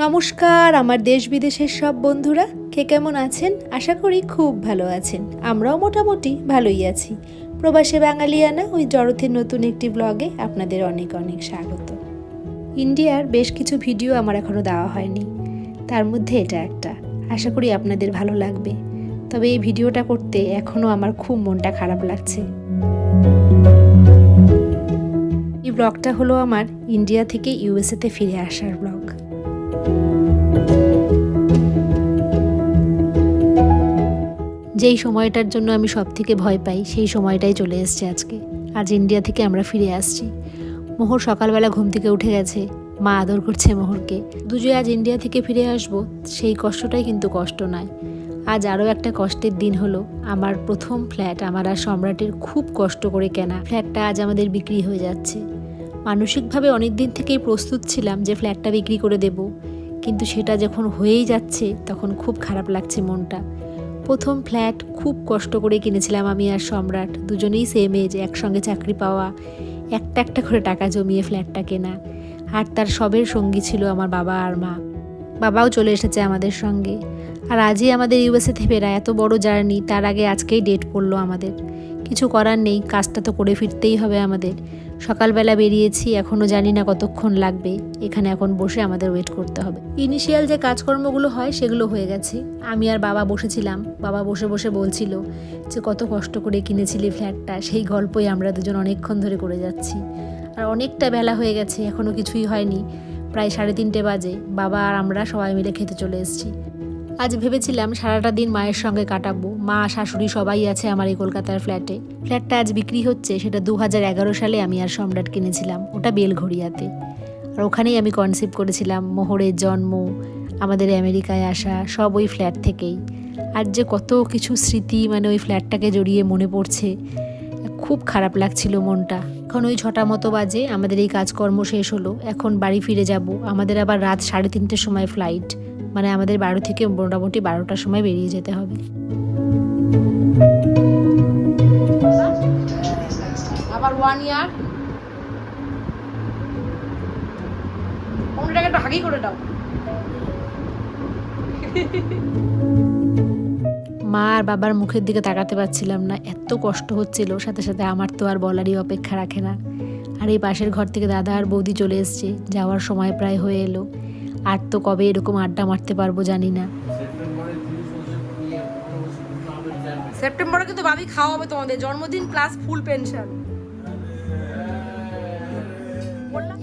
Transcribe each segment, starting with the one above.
নমস্কার, আমার দেশ বিদেশের সব বন্ধুরা। কে কেমন আছেন? আশা করি খুব ভালো আছেন। আমরাও মোটামুটি ভালোই আছি। প্রবাসে বাঙালিয়ানা, ওই জড়থের নতুন একটি ব্লগে আপনাদের অনেক অনেক স্বাগত। ইন্ডিয়ার বেশ কিছু ভিডিও আমার এখনও দেওয়া হয়নি। তার মধ্যে এটা একটা। আশা করি আপনাদের ভালো লাগবে। তবে এই ভিডিওটা করতে এখনও আমার খুব মনটা খারাপ লাগছে। এই ব্লগটা হলো আমার ইন্ডিয়া থেকে ইউএসএতে ফিরে আসার ব্লগ যেই সময়টার জন্য আমি সব থেকে ভয় পাই, সেই সময়টাই চলে এসছে আজকে। আজ ইন্ডিয়া থেকে আমরা ফিরে আসছি। মোহর সকালবেলা ঘুম থেকে উঠে গেছে। মা আদর করছে মোহরকে। দুজে আজ ইন্ডিয়া থেকে ফিরে আসব, সেই কষ্টটাই কিন্তু কষ্ট নয়। আজ আরও একটা কষ্টের দিন হলো। আমার প্রথম ফ্ল্যাট আমার আর সম্রাটের খুব কষ্ট করে কেনা। ফ্ল্যাটটা আজ আমাদের বিক্রি হয়ে যাচ্ছে। মানসিকভাবে অনেক দিন থেকেই প্রস্তুত ছিলাম যে ফ্ল্যাটটা বিক্রি করে দেব। কিন্তু সেটা যখন হয়েই যাচ্ছে, তখন খুব খারাপ লাগছে মনটা। প্রথম ফ্ল্যাট খুব কষ্ট করে কিনেছিলাম আমি আর সম্রাট। দুজনেই সেম এজ একসঙ্গে চাকরি পাওয়া। একটা একটা করে টাকা জমিয়ে ফ্ল্যাটটা কেনা। আর তার সবের সঙ্গী ছিল আমার বাবা আর মা। বাবাও চলে এসেছে আমাদের সঙ্গে। আর আজই আমাদের ইউএসএ থেকে ফেরা, এত বড় জার্নি, তার আগে আজকেই ডেট পড়ল আমাদের। কিছু করার নেই, কাজটা তো করে ফিরতেই হবে আমাদের। সকালবেলা বেরিয়েছি এখনও জানি না কতক্ষণ লাগবে। এখানে এখন বসে আমাদের ওয়েট করতে হবে। ইনিশিয়াল যে কাজকর্মগুলো হয়, সেগুলো হয়ে গেছে। আমি আর বাবা বসেছিলাম। বাবা বসে বসে বলছিল যে, কত কষ্ট করে কিনেছিলি ফ্ল্যাটটা সেই গল্পই আমরা দুজন অনেকক্ষণ ধরে করে যাচ্ছি। আর অনেকটা বেলা হয়ে গেছে এখনও কিছুই হয়নি। প্রায় সাড়ে তিনটে বাজে। বাবা আর আমরা সবাই মিলে খেতে চলে এসেছি। আজ ভেবেছিলাম সারাটা দিন মায়ের সঙ্গে কাটাবো। মা, শাশুড়ি সবাই আছে আমার এই কলকাতার ফ্ল্যাটে। ফ্ল্যাটটা আজ বিক্রি হচ্ছে, সেটা দু হাজার এগারো সালে আমি আর সম্রাট কিনেছিলাম। ওটা বেলঘড়িয়াতে। আর ওখানেই আমি কনসেপ্ট করেছিলাম মোহরের জন্ম, আমাদের আমেরিকায় আসা, সব ওই ফ্ল্যাট থেকেই। আর যে কত কিছু স্মৃতি মানে ওই ফ্ল্যাটটাকে জড়িয়ে মনে পড়ছে, খুব খারাপ লাগছিল মনটা। এখন ওই ছটা মতো বাজে, আমাদের এই কাজকর্ম শেষ হলো, এখন বাড়ি ফিরে যাব। আমাদের আবার রাত সাড়ে তিনটের সময় ফ্লাইট মানে আমাদের বারো থেকে মোটামুটি বারোটার সময় বেরিয়ে যেতে হবে। আবার ওয়ান ইয়ার একটা হাগি করে দাও। মা আর বাবার মুখের দিকে তাকাতে পারছিলাম না এত কষ্ট হচ্ছিল সাথে সাথে আমার তো আর বলারই অপেক্ষা রাখে না। আর এই পাশের ঘর থেকে দাদা আর বৌদি চলে এসছে যাওয়ার সময় প্রায় হয়ে এলো। আর তো কবে এরকম আড্ডা মারতে পারব জানি না। সেপ্টেম্বরে কিন্তু ভাবি খাওয়া হবে তোমাদের। জন্মদিন প্লাস ফুল পেনশন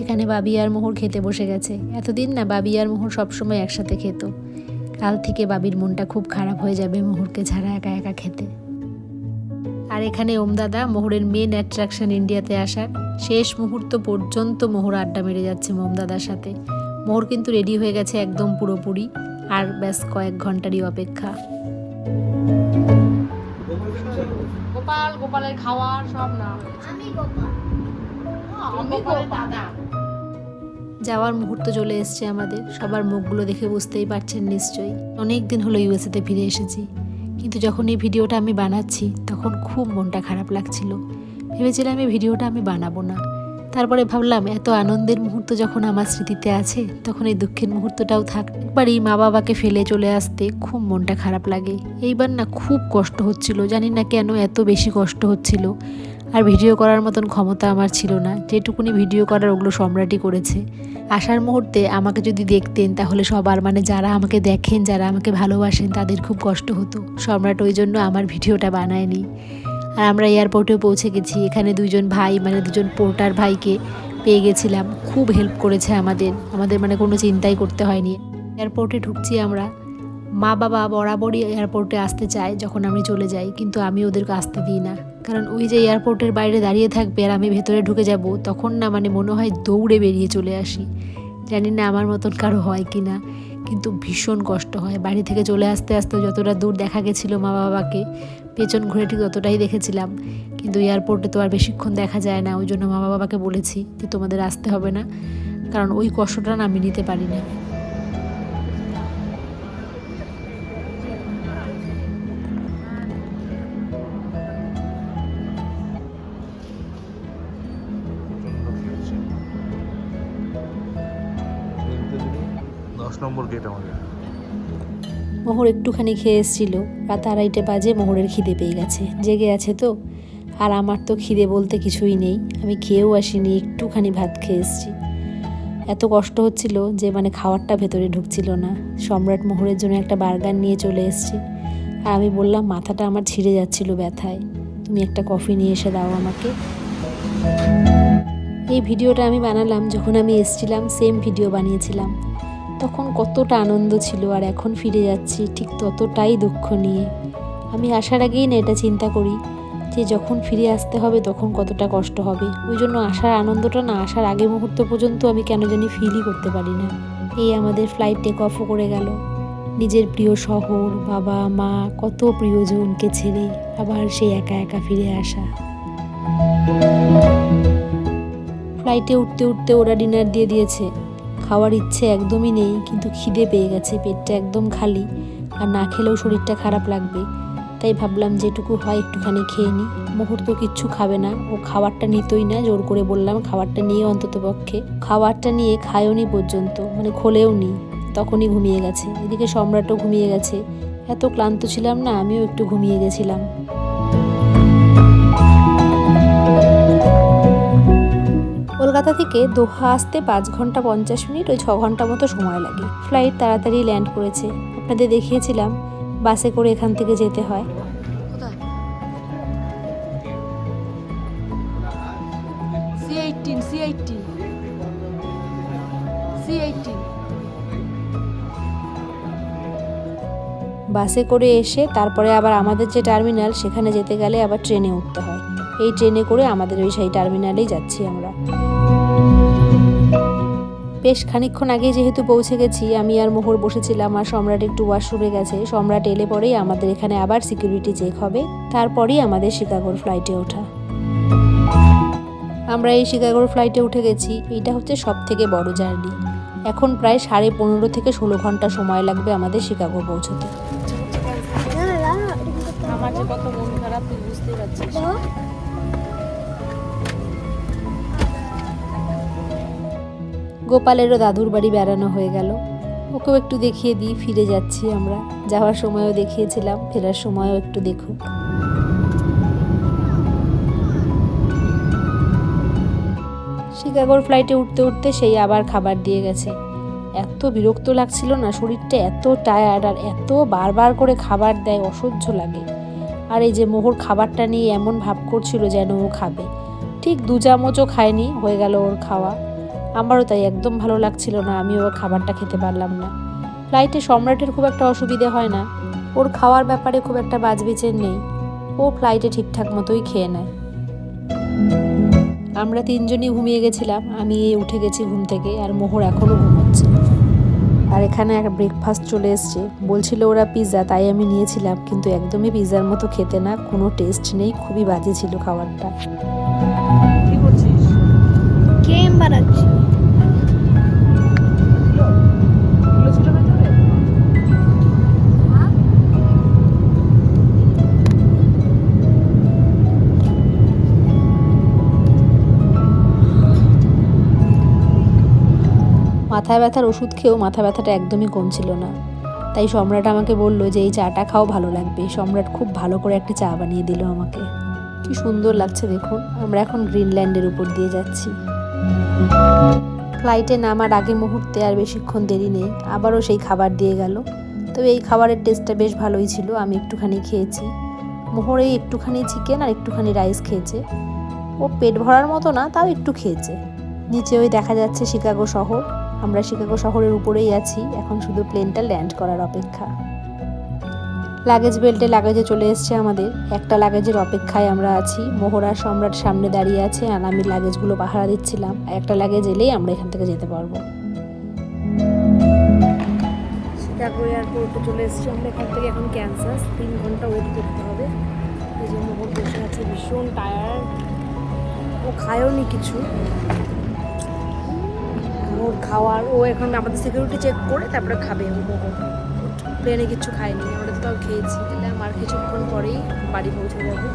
এখানে বাবি আর মোহর খেতে বসে গেছে। এতদিন না বাবি আর মোহর সবসময় একসাথে খেত। কাল থেকে বাবির মনটা খুব খারাপ হয়ে যাবে মোহরকে ছাড়া একা একা খেতে। আর এখানে ওম দাদা মোহরের মেন অ্যাট্রাকশন ইন্ডিয়াতে আসার। শেষ মুহূর্ত পর্যন্ত মোহর আড্ডা মেরে যাচ্ছে মোম দাদার সাথে। মোহর কিন্তু রেডি হয়ে গেছে একদম পুরোপুরি। আর ব্যাস কয়েক ঘন্টারই অপেক্ষা। গোপাল গোপালের খাওয়ার সব না। আমি গোপাল। আমি গোপাল যাওয়ার মুহূর্ত চলে এসছে আমাদের। সবার মুখগুলো দেখে বুঝতেই পারছেন নিশ্চয়ই। অনেক দিন হলো ইউএসএতে ফিরে এসেছি। কিন্তু যখন এই ভিডিওটা আমি বানাচ্ছি তখন খুব মনটা খারাপ লাগছিল। ভেবেছিলাম এই ভিডিওটা আমি বানাবো না। তারপরে ভাবলাম, এত আনন্দের মুহূর্ত যখন আমার স্মৃতিতে আছে, তখন এই দুঃখের মুহূর্তটাও থাক। একবারই মা বাবাকে ফেলে চলে আসতে খুব মনটা খারাপ লাগে। এইবার না খুব কষ্ট হচ্ছিল, জানি না কেন এত বেশি কষ্ট হচ্ছিল। আর ভিডিও করার মতন ক্ষমতা আমার ছিল না, যেটুকুনি ভিডিও করার ওগুলো সম্রাটই করেছে। আসার মুহূর্তে আমাকে যদি দেখতেন, তাহলে সবার মানে যারা আমাকে দেখেন, যারা আমাকে ভালোবাসেন, তাদের খুব কষ্ট হতো। সম্রাট ওই জন্য আমার ভিডিওটা বানায়নি। আর আমরা এয়ারপোর্টেও পৌঁছে গেছি। এখানে দুজন ভাই মানে দুজন পোর্টার ভাইকে পেয়ে গেছিলাম। খুব হেল্প করেছে আমাদের। আমাদের মানে কোনো চিন্তাই করতে হয়নি। এয়ারপোর্টে ঢুকছি আমরা। মা বাবা বরাবরই এয়ারপোর্টে আসতে চায় যখন আমি চলে যাই, কিন্তু আমি ওদেরকে আসতে দিই না। কারণ ওই যে এয়ারপোর্টের বাইরে দাঁড়িয়ে থাকবে আর আমি ভেতরে ঢুকে যাব, তখন না মানে মনে হয় দৌড়ে বেরিয়ে চলে আসি। জানি না আমার মতন কারও হয় কি না, কিন্তু ভীষণ কষ্ট হয়। বাড়ি থেকে চলে আসতে আসতে যতটা দূর দেখা গেছিল মা বাবাকে পেছন ঘুরে ঠিক ততটাই দেখেছিলাম। কিন্তু এয়ারপোর্টে তো আর বেশিক্ষণ দেখা যায় না, ওই জন্য মা বাবাকে বলেছি যে তোমাদের আসতে হবে না, কারণ ওই কষ্টটা আমি নিতে পারি না দশ নম্বর গেট আমাদের। মোহর একটুখানি খেয়ে এসেছিল। রাত আড়াইটে বাজে মোহরের খিদে পেয়ে গেছে। জেগে আছে তো। আর আমার তো খিদে বলতে কিছুই নেই। আমি খেয়েও আসিনি, একটুখানি ভাত খেয়ে এসেছি। এত কষ্ট হচ্ছিল যে মানে খাওয়ারটা ভেতরে ঢুকছিল না। সম্রাট মোহরের জন্য একটা বার্গার নিয়ে চলে এসেছে। আর আমি বললাম, মাথাটা আমার ছিঁড়ে যাচ্ছিল ব্যথায়। তুমি একটা কফি নিয়ে এসে দাও আমাকে। এই ভিডিওটা আমি বানালাম যখন আমি এসছিলাম সেম ভিডিও বানিয়েছিলাম। তখন কতটা আনন্দ ছিল আর এখন ফিরে যাচ্ছি ঠিক ততটাই দুঃখ নিয়ে। আমি আসার আগেই না এটা চিন্তা করি যে যখন ফিরে আসতে হবে তখন কতটা কষ্ট হবে। ওই জন্য আসার আনন্দটা না আসার আগে মুহূর্ত পর্যন্ত আমি কেন জানি ফিলই করতে পারি না। এই আমাদের ফ্লাইট টেক অফও করে গেল। নিজের প্রিয় শহর, বাবা, মা, কত প্রিয়জনকে ছেড়ে আবার সেই একা একা ফিরে আসা। ফ্লাইটে উঠতে উঠতে ওরা ডিনার দিয়ে দিয়েছে। খাওয়ার ইচ্ছে একদমই নেই, কিন্তু খিদে পেয়ে গেছে, পেটটা একদম খালি, আর না খেলেও শরীরটা খারাপ লাগবে। তাই ভাবলাম যেটুকু হয় একটুখানি খেয়ে নিই। মুহূর্ত কিচ্ছু খাবে না, ও খাবারটা নিতই না, জোর করে বললাম খাবারটা নিয়ে অন্তত পক্ষে। খাবারটা নিয়ে খায়ও নি পর্যন্ত মানে খোলেও নি, তখনই ঘুমিয়ে গেছে। এদিকে সম্রাটও ঘুমিয়ে গেছে। এত ক্লান্ত ছিলাম না, আমিও একটু ঘুমিয়ে গেছিলাম। কলকাতা থেকে দোহা আসতে পাঁচ ঘণ্টা পঞ্চাশ মিনিট, ওই ছ ঘণ্টা মতো সময় লাগে। ফ্লাইট তাড়াতাড়ি ল্যান্ড করেছে। আপনাদের দেখিয়েছিলাম বাসে করে এখান থেকে যেতে হয়। বাসে করে এসে তারপরে আবার আমাদের যে টার্মিনাল সেখানে যেতে গেলে আবার ট্রেনে উঠতে হয়। এই ট্রেনে করে আমাদের ওই সেই টার্মিনালেই যাচ্ছি আমরা। বেশ খানিকক্ষণ আগে যেহেতু পৌঁছে গেছি আমি আর মোহর বসেছিলাম আর সম্রাট একটু ওয়াশরুমে গেছে। সম্রাট এলে পরেই আমাদের এখানে আবার সিকিউরিটি চেক হবে। তারপরেই আমাদের শিকাগোর ফ্লাইটে ওঠা। আমরা এই শিকাগোর ফ্লাইটে উঠে গেছি। এইটা হচ্ছে সব থেকে বড় জার্নি এখন প্রায় সাড়ে পনেরো থেকে ষোলো ঘণ্টা সময় লাগবে আমাদের শিকাগো পৌঁছতে। আমার যে কত মন খারাপ তুই বুঝতেই পারছিস। গোপালেরও দাদুর বাড়ি বেড়ানো হয়ে গেল। ওকেও একটু দেখিয়ে দিই, ফিরে যাচ্ছি আমরা। যাওয়ার সময়ও দেখিয়েছিলাম, ফেরার সময়ও একটু দেখুক। শিকাগোর ফ্লাইটে উঠতে উঠতে সেই আবার খাবার দিয়ে গেছে। এত বিরক্ত লাগছিল না, শরীরটা এত টায়ার্ড আর এত বারবার করে খাবার দেয়, অসহ্য লাগে। আর এই যে মোহর খাবারটা নিয়ে এমন ভাব করছিল যেন ও খাবে। ঠিক দু চামচও খায়নি, হয়ে গেল ওর খাওয়া। আমারও তাই একদম ভালো লাগছিল না আমি ওর খাবারটা খেতে পারলাম না। ফ্লাইটে সম্রাটের খুব একটা অসুবিধে হয় না ওর খাওয়ার ব্যাপারে খুব একটা বাজবিচের নেই ও ফ্লাইটে ঠিকঠাক মতোই খেয়ে নেয়। আমরা তিনজনই ঘুমিয়ে গেছিলাম আমি এই উঠে গেছি ঘুম থেকে আর মোহর এখনও ঘুমোচ্ছে। আর এখানে এক ব্রেকফাস্ট চলে এসছে বলছিল ওরা পিৎজা তাই আমি নিয়েছিলাম কিন্তু একদমই পিৎজার মতো খেতে না কোনো টেস্ট নেই খুবই বাজে ছিল খাবারটা। কি করছিস? গেম বানাচ্ছি। মাথা ব্যথার ওষুধ খেয়েও মাথা ব্যথাটা একদমই কমছিল না। তাই সম্রাট আমাকে বলল যে, এই চাটা খাও, ভালো লাগবে। সম্রাট খুব ভালো করে একটা চা বানিয়ে দিল আমাকে। কি সুন্দর লাগছে দেখুন। আমরা এখন গ্রিনল্যান্ডের উপর দিয়ে যাচ্ছি। ফ্লাইটে নামার আগে মুহূর্তে আর বেশিক্ষণ দেরি নেই। আবারও সেই খাবার দিয়ে গেল। তবে এই খাবারের টেস্টটা বেশ ভালোই ছিল। আমি একটুখানি খেয়েছি। মোহর একটুখানি চিকেন আর একটুখানি রাইস খেয়েছে। ও পেট ভরার মতো না, তাও একটু খেয়েছে। নিচে ওই দেখা যাচ্ছে শিকাগো শহর। আমরা শিকাগো শহরের উপরেই আছি, এখন শুধু প্লেনটা ল্যান্ড করার অপেক্ষা। লাগেজ বেল্টে লাগেজে চলে এসছে আমাদের। একটা লাগেজের অপেক্ষায় আমরা আছি। মোহরা সম্রাট সামনে দাঁড়িয়ে আছে, আর আমি লাগেজগুলো পাহারা দিচ্ছিলাম। একটা লাগেজ এলেই আমরা এখান থেকে যেতে পারব। শিকাগো এয়ারপোর্টে চলে এসেছি আমরা। এখান থেকে এখন ক্যান্সাস। তিন ঘণ্টা ওয়েট করতে হবে। এই যে মোহর বসে আছে, ভীষণ টায়ার্ড ও খায়ও নি কিছু। ওর খাওয়ার ও এখন আমাদের সিকিউরিটি চেক করে তারপরে খাবে। মোমো প্লেনে কিছু খায়নি আমরা তো তাও খেয়েছি। তাহলে আমার কিছুক্ষণ পরেই বাড়ি পৌঁছে যাবে।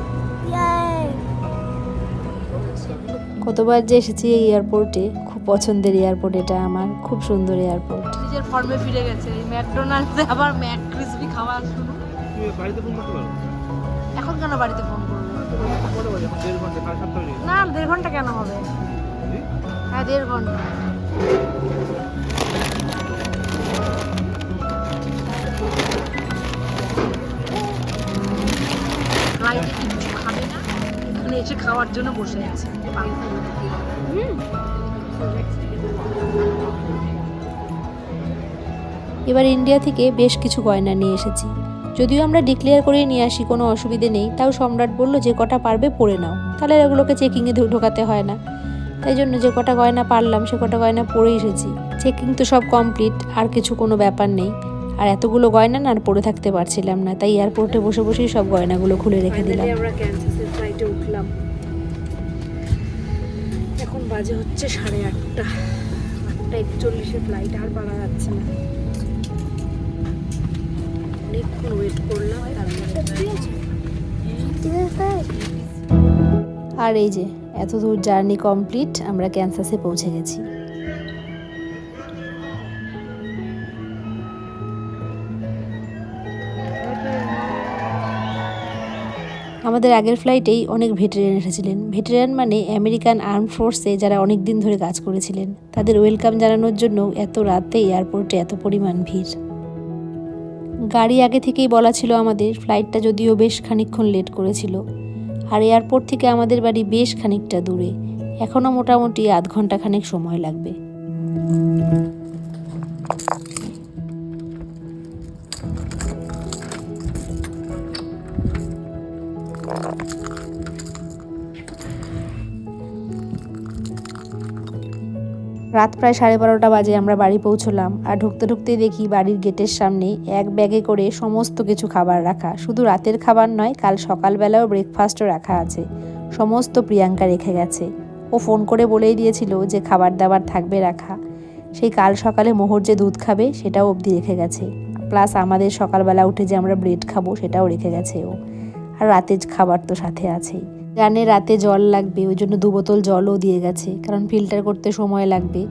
কতবার যে এসেছি এই এয়ারপোর্টে খুব পছন্দের এয়ারপোর্ট এটা আমার খুব সুন্দর এয়ারপোর্ট নিজের ফর্মে ফিরে গেছে এই ম্যাকডোনাল্ডসে আবার ম্যাক ক্রিসপি খাওয়া শুরু। তুমি বাড়িতে ফোন করতে পারো? এখন কেন বাড়িতে ফোন করব? না দেড় ঘণ্টা কেন হবে? হ্যাঁ দেড় ঘণ্টা। এসে খাওয়ার জন্য বসে আছে। এবার ইন্ডিয়া থেকে বেশ কিছু গয়না নিয়ে এসেছি। যদিও আমরা ডিক্লেয়ার করে নিয়ে আসি, কোনো অসুবিধে নেই। তাও সম্রাট বলল, যে কটা পারবে পরে নাও। তাহলে এগুলোকে চেকিংয়ে ঢোকাতে হয় না। তাই জন্য যে কটা গয়না পারলাম, সে কটা গয়না পরে এসেছি। চেকিং তো সব কমপ্লিট আর কিছু কোনো ব্যাপার নেই। আর এতগুলো গয়না না আর পরে থাকতে পারছিলাম না। তাই এয়ারপোর্টে বসে বসেই সব গয়নাগুলো খুলে রেখে দিলাম। ফ্লাইটে উঠলাম। এখন বাজে হচ্ছে সাড়ে আটটা। আটটা একচল্লিশে ফ্লাইট আর পারা যাচ্ছে না। অনেকক্ষণ ওয়েট করলাম আর এই যে, এত দূর জার্নি কমপ্লিট আমরা ক্যান্সাসে পৌঁছে গেছি। আমাদের আগের ফ্লাইটেই অনেক ভেটেরিয়ান এসেছিলেন। ভেটেরিয়ান মানে আমেরিকান আর্ম ফোর্সে যারা অনেক দিন ধরে কাজ করেছিলেন। তাদের ওয়েলকাম জানানোর জন্য এত রাতে এয়ারপোর্টে এত পরিমাণ ভিড়। গাড়ি আগে থেকেই বলা ছিল আমাদের, ফ্লাইটটা যদিও বেশ খানিকক্ষণ লেট করেছিল। আর এয়ারপোর্ট থেকে আমাদের বাড়ি বেশ খানিকটা দূরে। এখনও মোটামুটি আধ ঘণ্টা খানেক সময় লাগবে। রাত প্রায় সাড়ে বারোটা বাজে আমরা বাড়ি পৌঁছলাম আর ঢুকতে ঢুকতেই দেখি বাড়ির গেটের সামনে এক ব্যাগে করে সমস্ত কিছু খাবার রাখা। শুধু রাতের খাবার নয়, কাল সকালবেলাও ব্রেকফাস্টও রাখা আছে। সমস্ত প্রিয়াঙ্কা রেখে গেছে। ও ফোন করে বলেই দিয়েছিল যে খাবার দাবার থাকবে রাখা। সেই কাল সকালে মোহর যে দুধ খাবে, সেটাও অবধি রেখে গেছে। প্লাস আমাদের সকালবেলা উঠে যে আমরা ব্রেড খাব, সেটাও রেখে গেছে ও। আর রাতের খাবার তো সাথে আছেই। জানে রাতে জল লাগবে, ওই জন্য দু বোতল জলও দিয়ে গেছে, কারণ ফিল্টার করতে সময় লাগবে।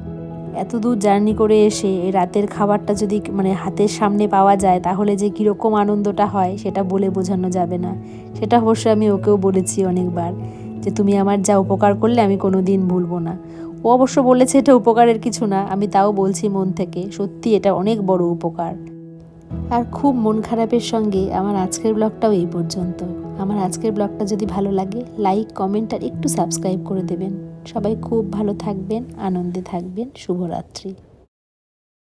এত দূর জার্নি করে এসে রাতের খাবারটা যদি মানে হাতের সামনে পাওয়া যায়, তাহলে যে কীরকম আনন্দটা হয়, সেটা বলে বোঝানো যাবে না। সেটা অবশ্য আমি ওকেও বলেছি অনেকবার, যে তুমি আমার যা উপকার করলে আমি কোনো দিন ভুলবো না। ও অবশ্য বলেছে এটা উপকারের কিছু না, আমি তাও বলছি মন থেকে, সত্যি এটা অনেক বড় উপকার। আর খুব মন খারাপের সঙ্গে আমার আজকের ব্লগটাও এই পর্যন্ত। আমার আজকের ব্লগটা যদি ভালো লাগে লাইক কমেন্ট আর একটু সাবস্ক্রাইব করে দেবেন। সবাই খুব ভালো থাকবেন, আনন্দে থাকবেন। শুভরাত্রি।